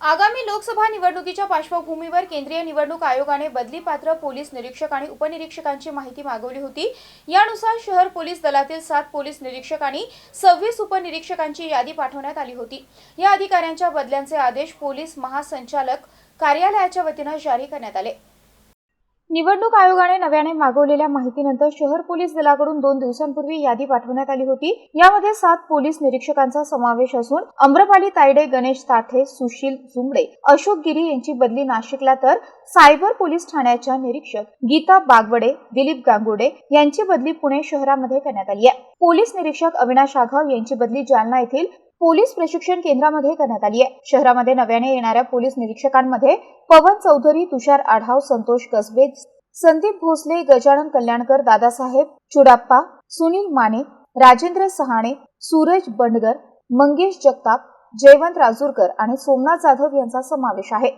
आगामी लोकसभा निवडणुकीच्या पार्श्वभूमीवर केंद्रीय निवडणूक आयोगाने बदलीपात्र पोलीस निरीक्षक आणि उपनिरीक्षकांची माहिती मागवली होती. यानुसार शहर पोलीस दलातील सात पोलीस निरीक्षक आणि सव्वीस उपनिरीक्षकांची यादी पाठवण्यात आली होती. या अधिकाऱ्यांच्या बदल्यांचे आदेश पोलीस महासंचालक कार्यालयाच्या वतीनं जारी करण्यात आले. निवडणूक आयोगाने नव्याने मागवलेल्या माहितीनंतर शहर पोलीस दलाकडून दोन दिवसांपूर्वी यादी पाठवण्यात आली होती. यामध्ये सात पोलीस निरीक्षकांचा समावेश असून अम्रपाली तायडे गणेश ताठे सुशील जुमडे अशोक गिरी यांची बदली नाशिकला तर सायबर पोलीस ठाण्याच्या निरीक्षक गीता बागवडे दिलीप गांगुडे यांची बदली पुणे शहरामध्ये करण्यात आली आहे. पोलीस निरीक्षक अविनाश आघाव यांची बदली जालना येथील पोलीस प्रशिक्षण केंद्रामध्ये करण्यात आली आहे. शहरामध्ये नव्याने येणाऱ्या पोलीस निरीक्षकांमध्ये पवन चौधरी तुषार आढाव संतोष कसबे संदीप भोसले गजानन कल्याणकर दादासाहेब चुडाप्पा सुनील माने राजेंद्र सहाणे सूरज बंडगर मंगेश जगताप जयवंत राजूरकर आणि सोमनाथ जाधव यांचा समावेश आहे.